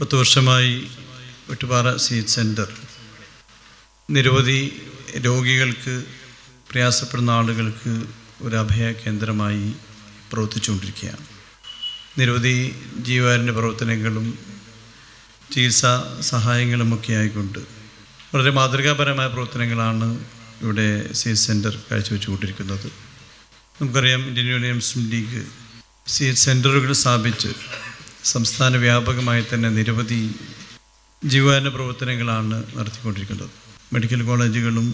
പത്ത് വർഷമായി Vettupara seat centre നിരവധി രോഗികൾക്ക് പ്രയാസപ്പെടുന്ന ആളുകൾക്ക് ഒരു അഭയ കേന്ദ്രമായി പ്രവർത്തിച്ചുകൊണ്ടിരിക്കുകയാണ്. നിരവധി ജീവകാരുണ്യ പ്രവർത്തനങ്ങളും ചികിത്സാ സഹായങ്ങളുമൊക്കെ ആയിക്കൊണ്ട് വളരെ മാതൃകാപരമായ പ്രവർത്തനങ്ങളാണ് ഇവിടെ സി സെന്റർ കാഴ്ചവെച്ചുകൊണ്ടിരിക്കുന്നത്. നമുക്കറിയാം Indian union Muslim league C സെന്ററുകൾ സ്ഥാപിച്ച് സംസ്ഥാന വ്യാപകമായി തന്നെ നിരവധി ജീവകാരുണ്യ പ്രവർത്തനങ്ങളാണ് നടത്തിക്കൊണ്ടിരിക്കുന്നത്. മെഡിക്കൽ കോളേജുകളും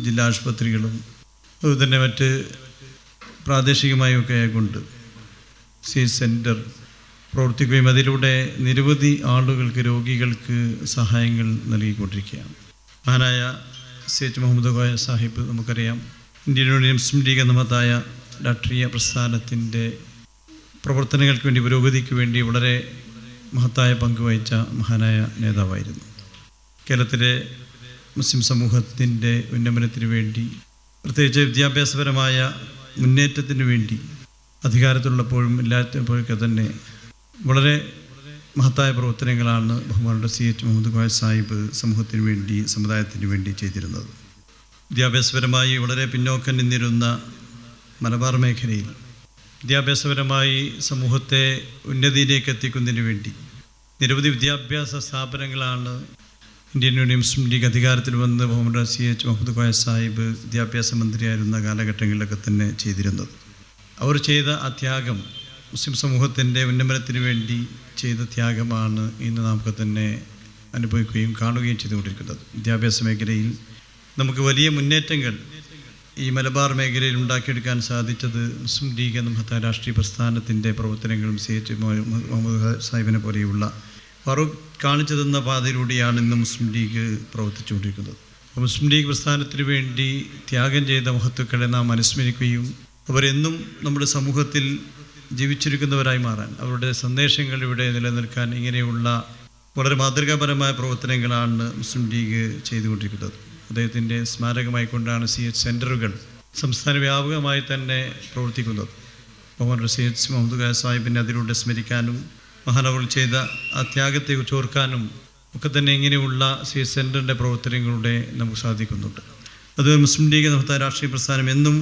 ജില്ലാ ആശുപത്രികളും അതുപോലെ മറ്റ് പ്രാദേശികമായൊക്കെ കൊണ്ട് സി സെന്റർ പ്രവർത്തിക്കുകയും അതിലൂടെ നിരവധി ആളുകൾക്ക് രോഗികൾക്ക് സഹായങ്ങൾ നൽകിക്കൊണ്ടിരിക്കുകയാണ്. മഹാനായ സി എച്ച് മുഹമ്മദ് കോയ സാഹിബ് നമുക്കറിയാം. ഇന്ത്യൻ യൂണിയൻ മുസ്ലിം ലീഗ് എന്ന മതായ രാഷ്ട്രീയ പ്രസ്ഥാനത്തിന്റെ പ്രവർത്തനങ്ങൾക്ക് വേണ്ടി പുരോഗതിക്ക് വേണ്ടി വളരെ മഹത്തായ പങ്കുവഹിച്ച മഹാനായ നേതാവായിരുന്നു. കേരളത്തിലെ മുസ്ലിം സമൂഹത്തിന്റെ ഉന്നമനത്തിന് വേണ്ടി പ്രത്യേകിച്ച് വിദ്യാഭ്യാസപരമായ മുന്നേറ്റത്തിന് വേണ്ടി അധികാരത്തിലുള്ളപ്പോഴും ഇല്ലാത്തപ്പോഴൊക്കെ തന്നെ വളരെ മഹത്തായ പ്രവർത്തനങ്ങളാണ് ബഹുമാനുടെ സി എച്ച് മുഹമ്മദ് ഖായ സാഹിബ് സമൂഹത്തിന് വേണ്ടി സമുദായത്തിന് വേണ്ടി ചെയ്തിരുന്നത്. വിദ്യാഭ്യാസപരമായി വളരെ പിന്നോക്കം നിന്നിരുന്ന മലബാർ മേഖലയിൽ വിദ്യാഭ്യാസപരമായി സമൂഹത്തെ ഉന്നതിയിലേക്ക് എത്തിക്കുന്നതിന് വേണ്ടി. നിരവധി വിദ്യാഭ്യാസ സ്ഥാപനങ്ങളാണ് ഇന്ത്യൻ യൂണിയൻ മുസ്ലിം ലീഗ് അധികാരത്തിൽ വന്ന് മുഹമ്മദ് സി എച്ച് മുഹമ്മദ് ഖായ സാഹിബ് വിദ്യാഭ്യാസ മന്ത്രിയായിരുന്ന കാലഘട്ടങ്ങളിലൊക്കെ തന്നെ ചെയ്തിരുന്നത്. അവർ ചെയ്ത ആ ത്യാഗം മുസ്ലിം സമൂഹത്തിന്റെ ഉന്നമനത്തിന് വേണ്ടി ചെയ്ത ത്യാഗമാണ് ഇന്ന് നമുക്ക് തന്നെ അനുഭവിക്കുകയും കാണുകയും ചെയ്തുകൊണ്ടിരിക്കുന്നത്. വിദ്യാഭ്യാസ മേഖലയിൽ നമുക്ക് വലിയ മുന്നേറ്റങ്ങൾ ഈ മലബാർ മേഖലയിൽ ഉണ്ടാക്കിയെടുക്കാൻ സാധിച്ചത് മുസ്ലിം ലീഗ് എന്ന മഹത്തായ രാഷ്ട്രീയ പ്രസ്ഥാനത്തിന്റെ പ്രവർത്തനങ്ങളും സി എച്ച് മുഹമ്മദ് സാഹിബിനെ പോലെയുള്ള ഫറൂഖ് കാണിച്ചു തന്ന പാതയിലൂടെയാണ് ഇന്ന് മുസ്ലിം ലീഗ് പ്രവർത്തിച്ചുകൊണ്ടിരിക്കുന്നത്. മുസ്ലിം ലീഗ് പ്രസ്ഥാനത്തിന് വേണ്ടി ത്യാഗം ചെയ്ത മഹത്തുക്കളെ നാം അനുസ്മരിക്കുകയും അവരെന്നും നമ്മുടെ സമൂഹത്തിൽ ജീവിച്ചിരിക്കുന്നവരായി മാറാൻ അവരുടെ സന്ദേശങ്ങൾ ഇവിടെ നിലനിൽക്കാൻ ഇങ്ങനെയുള്ള വളരെ മാതൃകാപരമായ പ്രവർത്തനങ്ങളാണ് മുസ്ലിം ലീഗ് ചെയ്തുകൊണ്ടിരിക്കുന്നത്. അദ്ദേഹത്തിന്റെ സ്മാരകമായിക്കൊണ്ടാണ് സി എച്ച് സെന്ററുകൾ സംസ്ഥാന വ്യാപകമായി തന്നെ പ്രവർത്തിക്കുന്നത്. ബഹുമാൻ സി എച്ച് മുഹമ്മദ് ഖാ സാഹിബിനെ അതിലൂടെ സ്മരിക്കാനും മഹാനവർ ചെയ്ത ആ ത്യാഗത്തെ ചോർക്കാനും ഒക്കെ തന്നെ ഇങ്ങനെയുള്ള സി എച്ച് സെന്ററിന്റെ പ്രവർത്തനങ്ങളുടെ നമുക്ക് സാധിക്കുന്നുണ്ട്. അത് മുസ്ലിം ലീഗ് നടത്താൻ രാഷ്ട്രീയ പ്രസ്ഥാനം എന്നും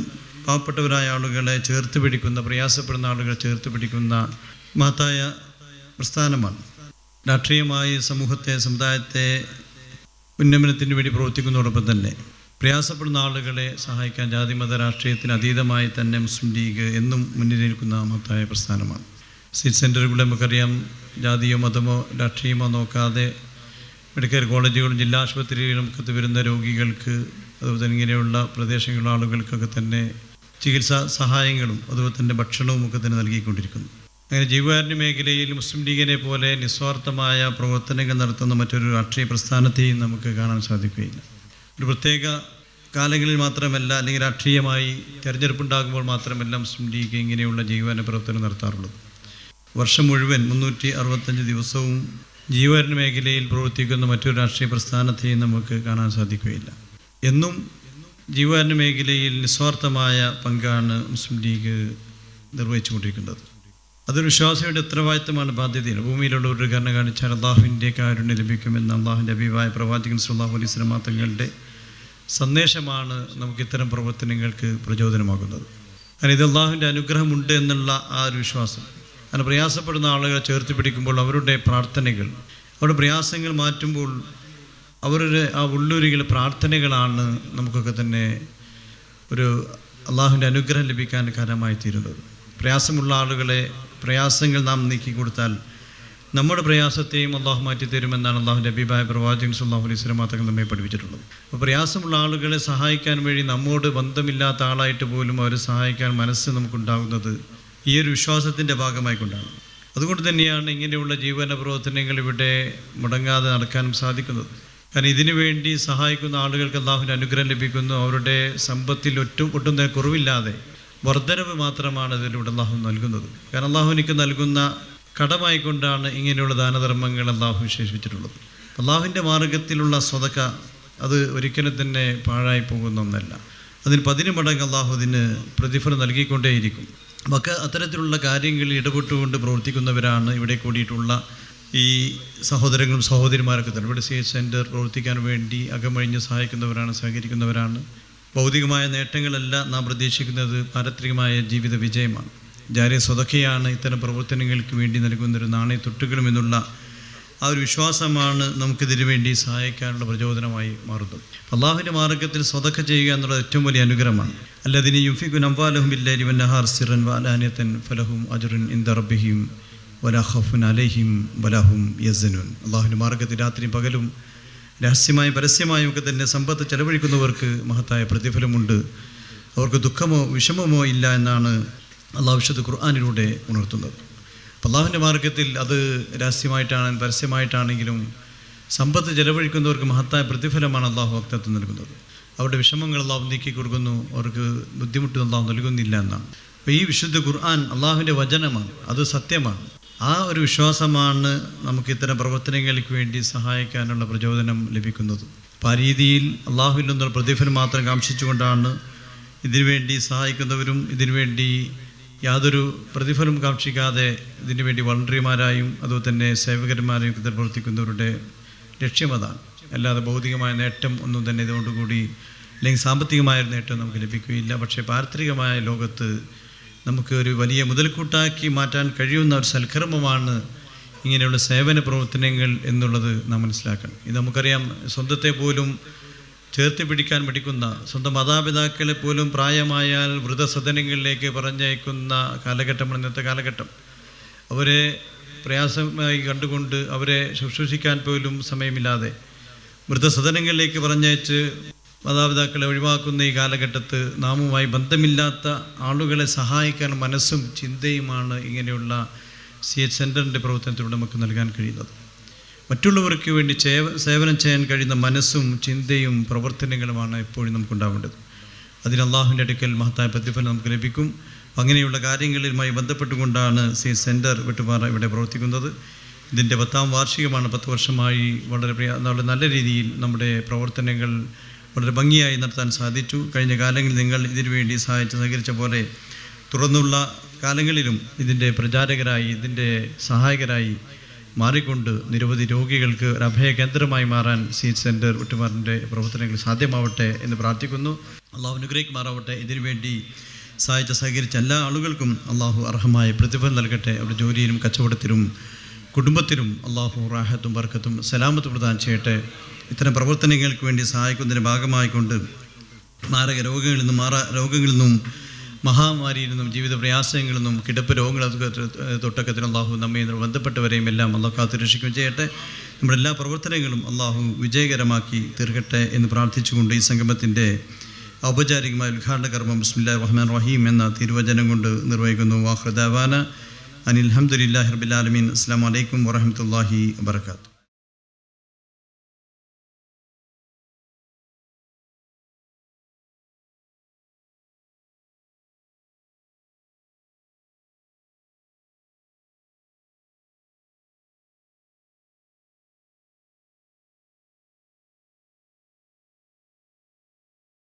പാവപ്പെട്ടവരായ ആളുകളെ ചേർത്ത് പിടിക്കുന്ന പ്രയാസപ്പെടുന്ന ആളുകളെ ചേർത്ത് പിടിക്കുന്ന മഹത്തായ പ്രസ്ഥാനമാണ്. രാഷ്ട്രീയമായി സമൂഹത്തെ സമുദായത്തെ ഉന്നമനത്തിന് വേണ്ടി പ്രവർത്തിക്കുന്നതോടൊപ്പം തന്നെ പ്രയാസപ്പെടുന്ന ആളുകളെ സഹായിക്കാൻ ജാതി മത രാഷ്ട്രീയത്തിന് അതീതമായി തന്നെ മുസ്ലിം ലീഗ് എന്നും മുന്നിൽ നിൽക്കുന്ന മഹത്തായ പ്രസ്ഥാനമാണ്. സീറ്റ് സെന്ററുകളിൽ നമുക്കറിയാം ജാതിയോ മതമോ രാഷ്ട്രീയമോ നോക്കാതെ മെഡിക്കൽ കോളേജുകളും ജില്ലാ ആശുപത്രികളിലും ഒക്കെ വരുന്ന രോഗികൾക്ക് അതുപോലെ തന്നെ ഇങ്ങനെയുള്ള പ്രദേശങ്ങളിലുള്ള ആളുകൾക്കൊക്കെ തന്നെ ചികിത്സാ സഹായങ്ങളും അതുപോലെ തന്നെ ഭക്ഷണവും ഒക്കെ തന്നെ നൽകിക്കൊണ്ടിരിക്കുന്നു. അങ്ങനെ ജീവകാരുണ്യ മേഖലയിൽ മുസ്ലിം ലീഗിനെ പോലെ നിസ്വാർത്ഥമായ പ്രവർത്തനങ്ങൾ നടത്തുന്ന മറ്റൊരു രാഷ്ട്രീയ പ്രസ്ഥാനത്തെയും നമുക്ക് കാണാൻ സാധിക്കുകയില്ല. ഒരു പ്രത്യേക കാലങ്ങളിൽ മാത്രമല്ല അല്ലെങ്കിൽ രാഷ്ട്രീയമായി തിരഞ്ഞെടുപ്പുണ്ടാകുമ്പോൾ മാത്രമല്ല മുസ്ലിം ലീഗ് ഇങ്ങനെയുള്ള ജീവകാരുണ്യ പ്രവർത്തനം നടത്താറുള്ളത്. വർഷം മുഴുവൻ മുന്നൂറ്റി അറുപത്തഞ്ച് ദിവസവും ജീവകാരുണ്യ മേഖലയിൽ പ്രവർത്തിക്കുന്ന മറ്റൊരു രാഷ്ട്രീയ പ്രസ്ഥാനത്തെയും നമുക്ക് കാണാൻ സാധിക്കുകയില്ല. എന്നും ജീവകാരുണ്യ മേഖലയിൽ നിസ്വാർത്ഥമായ പങ്കാണ് മുസ്ലിം ലീഗ് നിർവഹിച്ചുകൊണ്ടിരിക്കുന്നത്. അതൊരു വിശ്വാസിയുടെ ഉത്തരവാദിത്തമാണ് ബാധ്യതയിൽ ഭൂമിയിലുള്ള ഒരു കരുണ കാണിച്ചാൽ അള്ളാഹുവിന്റെ കാരുണ്യം ലഭിക്കുമെന്ന് അള്ളാഹുവിന്റെ അഭിപ്രായ പ്രവാചകൻ സുല്ലാഹു അലൈഹി സ്വലമാ തങ്ങളുടെ സന്ദേശമാണ് നമുക്ക് ഇത്തരം പ്രവർത്തനങ്ങൾക്ക് പ്രചോദനമാകുന്നത്. കാരണം ഇത് അള്ളാഹുവിന്റെ അനുഗ്രഹമുണ്ട് എന്നുള്ള ആ ഒരു വിശ്വാസം. അങ്ങനെ പ്രയാസപ്പെടുന്ന ആളുകളെ ചേർത്ത് പിടിക്കുമ്പോൾ അവരുടെ പ്രാർത്ഥനകൾ അവരുടെ പ്രയാസങ്ങൾ മാറ്റുമ്പോൾ അവരുടെ ആ ഉള്ളൂരികളെ പ്രാർത്ഥനകളാണ് നമുക്കൊക്കെ തന്നെ ഒരു അള്ളാഹുവിന്റെ അനുഗ്രഹം ലഭിക്കാൻ കാരണമായി തീരുന്നത് പ്രയാസമുള്ള ആളുകളെ പ്രയാസങ്ങൾ നാം നീക്കി കൊടുത്താൽ നമ്മുടെ പ്രയാസത്തെയും അള്ളാഹു മാറ്റി തരുമെന്നാണ് അള്ളാഹുന്റെ അഭിപ്രായ പ്രവാചകൻ സുല്ലാഹു അലൈഹി സ്വലം മാത്രങ്ങൾ നമ്മെ പഠിപ്പിച്ചിട്ടുള്ളത്. അപ്പോൾ പ്രയാസമുള്ള ആളുകളെ സഹായിക്കാൻ വഴി നമ്മോട് ബന്ധമില്ലാത്ത ആളായിട്ട് പോലും അവരെ സഹായിക്കാൻ മനസ്സ് നമുക്കുണ്ടാകുന്നത് ഈ ഒരു വിശ്വാസത്തിന്റെ ഭാഗമായിക്കൊണ്ടാണ്. അതുകൊണ്ട് തന്നെയാണ് ഇങ്ങനെയുള്ള ജീവന പ്രവർത്തനങ്ങൾ ഇവിടെ മുടങ്ങാതെ നടക്കാനും സാധിക്കുന്നത്. കാരണം ഇതിനു വേണ്ടി സഹായിക്കുന്ന ആളുകൾക്ക് അള്ളാഹുവിന്റെ അനുഗ്രഹം ലഭിക്കുന്നു. അവരുടെ സമ്പത്തിൽ ഒട്ടും ഒട്ടും കുറവില്ലാതെ വർധനവ് മാത്രമാണ് ഇതിലൂടെ അള്ളാഹു നൽകുന്നത്. കാരണം അള്ളാഹു എനിക്ക് നൽകുന്ന കടമായിക്കൊണ്ടാണ് ഇങ്ങനെയുള്ള ദാനധർമ്മങ്ങൾ അള്ളാഹു വിശേഷിപ്പിച്ചിട്ടുള്ളത്. അള്ളാഹുവിന്റെ മാർഗത്തിലുള്ള സ്വതക്ക അത് ഒരിക്കലും തന്നെ പാഴായി പോകുന്ന ഒന്നല്ല. അതിന് പതിന് മടങ്ങ് അള്ളാഹു അതിന് പ്രതിഫലം നൽകിക്കൊണ്ടേയിരിക്കും. നമുക്ക് അത്തരത്തിലുള്ള കാര്യങ്ങളിൽ ഇടപെട്ടുകൊണ്ട് പ്രവർത്തിക്കുന്നവരാണ് ഇവിടെ കൂടിയിട്ടുള്ള ഈ സഹോദരങ്ങളും സഹോദരിമാരൊക്കെ തന്നെ. ഇവിടെ സി എച്ച് സെന്റർ പ്രവർത്തിക്കാൻ വേണ്ടി അകമഴിഞ്ഞ് സഹായിക്കുന്നവരാണ് സഹകരിക്കുന്നവരാണ്. ഭൗതികമായ നേട്ടങ്ങളല്ല നാം പ്രതീക്ഷിക്കുന്നത് പാരത്രികമായ ജീവിത വിജയമാണ്. ജാരി സ്വതക്കയാണ് ഇത്തരം പ്രവർത്തനങ്ങൾക്ക് വേണ്ടി നൽകുന്നൊരു നാണയത്തൊട്ടുകളും എന്നുള്ള ആ ഒരു വിശ്വാസമാണ് നമുക്കിതിനു വേണ്ടി സഹായിക്കാനുള്ള പ്രചോദനമായി മാറുന്നത് അള്ളാഹുവിന്റെ മാർഗത്തിൽ സ്വതക്ക ചെയ്യുക എന്നുള്ളത് ഏറ്റവും വലിയ അനുഗ്രഹമാണ്. അല്ലതിന് യുഫിഖുൻ അംവാലഹും ബില്ലാരി വന്നഹാർ സിറൻ വാലാനിയത്തൻ ഫലഹും അജുറുൻ ഇന്ദർബിഹിം വലാഹഫുൻ അലഹിം വലാഹും യസനുൻ അള്ളാഹുവിന്റെ മാർഗത്തിൽ രാത്രിയും പകലും രഹസ്യമായും പരസ്യമായും ഒക്കെ തന്നെ സമ്പത്ത് ചെലവഴിക്കുന്നവർക്ക് മഹത്തായ പ്രതിഫലമുണ്ട്. അവർക്ക് ദുഃഖമോ വിഷമമോ ഇല്ല എന്നാണ് അള്ളാഹു വിശുദ്ധ ഖുർആാനിലൂടെ ഉണർത്തുന്നത്. അള്ളാഹുവിന്റെ മാർഗത്തിൽ അത് രഹസ്യമായിട്ടാണ് പരസ്യമായിട്ടാണെങ്കിലും സമ്പത്ത് ചെലവഴിക്കുന്നവർക്ക് മഹത്തായ പ്രതിഫലമാണ് അള്ളാഹു ഭക്തത്വം നൽകുന്നത്. അവരുടെ വിഷമങ്ങൾ അള്ളാഹു നീക്കി കൊടുക്കുന്നു അവർക്ക് ബുദ്ധിമുട്ട് അള്ളാഹു നൽകുന്നില്ല എന്നാണ്. അപ്പോൾ ഈ വിശുദ്ധ ഖുർആൻ അള്ളാഹുവിന്റെ വചനമാണ് അത് സത്യമാണ്. ആ ഒരു വിശ്വാസമാണ് നമുക്ക് ഇത്തരം പ്രവർത്തനങ്ങൾക്ക് വേണ്ടി സഹായിക്കാനുള്ള പ്രചോദനം ലഭിക്കുന്നത്. അപ്പം ആ രീതിയിൽ പ്രതിഫലം മാത്രം കാക്ഷിച്ചുകൊണ്ടാണ് ഇതിനുവേണ്ടി സഹായിക്കുന്നവരും ഇതിനുവേണ്ടി യാതൊരു പ്രതിഫലം കാക്ഷിക്കാതെ ഇതിനു വേണ്ടി വളണ്ടറിമാരായും അതുപോലെ തന്നെ സേവകന്മാരെയും പ്രവർത്തിക്കുന്നവരുടെ ലക്ഷ്യം അതാണ്. അല്ലാതെ ഭൗതികമായ നേട്ടം ഒന്നും തന്നെ ഇതുകൊണ്ടുകൂടി അല്ലെങ്കിൽ സാമ്പത്തികമായ നേട്ടം നമുക്ക് ലഭിക്കുകയില്ല. പക്ഷേ പാരത്രികമായ ലോകത്ത് നമുക്ക് ഒരു വലിയ മുതൽക്കൂട്ടാക്കി മാറ്റാൻ കഴിയുന്ന ഒരു സൽക്കർമ്മമാണ് ഇങ്ങനെയുള്ള സേവന പ്രവർത്തനങ്ങൾ എന്നുള്ളത് നാം മനസ്സിലാക്കണം. ഇത് നമുക്കറിയാം സ്വന്തത്തെ പോലും ചേർത്ത് പിടിക്കാൻ പഠിക്കുന്ന സ്വന്തം മാതാപിതാക്കളെ പോലും പ്രായമായാൽ വൃതസദനങ്ങളിലേക്ക് പറഞ്ഞയക്കുന്ന കാലഘട്ടമാണ് ഇന്നത്തെ കാലഘട്ടം. അവരെ പ്രയാസമായി കണ്ടുകൊണ്ട് അവരെ ശുശ്രൂഷിക്കാൻ പോലും സമയമില്ലാതെ വൃദ്ധസദനങ്ങളിലേക്ക് പറഞ്ഞയച്ച് മാതാപിതാക്കളെ ഒഴിവാക്കുന്ന ഈ കാലഘട്ടത്ത് നാമുമായി ബന്ധമില്ലാത്ത ആളുകളെ സഹായിക്കാൻ മനസ്സും ചിന്തയുമാണ് ഇങ്ങനെയുള്ള സി എച്ച് സെന്ററിന്റെ പ്രവർത്തനത്തിലൂടെ നമുക്ക് നൽകാൻ കഴിയുന്നത്. മറ്റുള്ളവർക്ക് വേണ്ടി സേവനം ചെയ്യാൻ കഴിയുന്ന മനസ്സും ചിന്തയും പ്രവർത്തനങ്ങളുമാണ് എപ്പോഴും നമുക്കുണ്ടാവേണ്ടത്. അതിന് അള്ളാഹുവിന്റെ അടുക്കൽ മഹത്തായ പ്രതിഫലം നമുക്ക് ലഭിക്കും. അങ്ങനെയുള്ള കാര്യങ്ങളുമായി ബന്ധപ്പെട്ടുകൊണ്ടാണ് സി സെന്റർ വെട്ടുപാറ ഇവിടെ പ്രവർത്തിക്കുന്നത്. ഇതിന്റെ പത്താം വാർഷികമാണ് പത്ത് വർഷമായി വളരെ പ്രിയ നല്ല രീതിയിൽ നമ്മുടെ പ്രവർത്തനങ്ങൾ വളരെ ഭംഗിയായി നടത്താൻ സാധിച്ചു. കഴിഞ്ഞ കാലങ്ങളിൽ നിങ്ങൾ ഇതിനു വേണ്ടി സഹായിച്ച് സഹകരിച്ച പോലെ തുറന്നുള്ള കാലങ്ങളിലും ഇതിന്റെ പ്രചാരകരായി ഇതിന്റെ സഹായകരായി മാറിക്കൊണ്ട് നിരവധി രോഗികൾക്ക് ഒരു അഭയകേന്ദ്രമായി മാറാൻ സി സെന്റർ വിട്ടുമാറിന്റെ പ്രവർത്തനങ്ങൾ സാധ്യമാവട്ടെ എന്ന് പ്രാർത്ഥിക്കുന്നു. അള്ളാഹു അനുഗ്രഹിക്കുമാറാവട്ടെ. ഇതിനുവേണ്ടി സഹായിച്ച സഹകരിച്ച എല്ലാ ആളുകൾക്കും അള്ളാഹു അർഹമായ പ്രതിഫലം നൽകട്ടെ. അവരുടെ ജോലിയിലും കച്ചവടത്തിലും കുടുംബത്തിലും അള്ളാഹു റാഹത്തും ബർക്കത്തും സലാമത്ത് പ്രദാനം ചെയ്യട്ടെ. ഇത്തരം പ്രവർത്തനങ്ങൾക്ക് വേണ്ടി സഹായിക്കുന്നതിന്റെ ഭാഗമായിക്കൊണ്ട് മാരക രോഗങ്ങളിൽ നിന്നും മാറാ രോഗങ്ങളിൽ നിന്നും മഹാമാരിയിൽ നിന്നും ജീവിത പ്രയാസങ്ങളിൽ നിന്നും കിടപ്പ് രോഗങ്ങൾ തൊട്ടക്കത്തിൽ അള്ളാഹു നമ്മെ ബന്ധപ്പെട്ടവരെയും എല്ലാം അള്ളാഹു കാത്തു രക്ഷിക്കുകയും ചെയ്യട്ടെ. നമ്മുടെ എല്ലാ പ്രവർത്തനങ്ങളും അള്ളാഹു വിജയകരമാക്കി തീർക്കട്ടെ എന്ന് പ്രാർത്ഥിച്ചുകൊണ്ട് ഈ സംഗമത്തിന്റെ ഔപചാരികമായ ഉദ്ഘാടന കർമ്മം ബിസ്മില്ലാ റഹ്മാൻ റഹീം എന്ന തിരുവചനം കൊണ്ട് നിർവഹിക്കുന്നു. വാഹൃദാവാന അനിൽ അഹമ്മദില്ലാഹി റബിലാലമീൻ അസ്സാം വലൈക്കും വറഹമത്തല്ലാഹി വാബർക്കാത്തു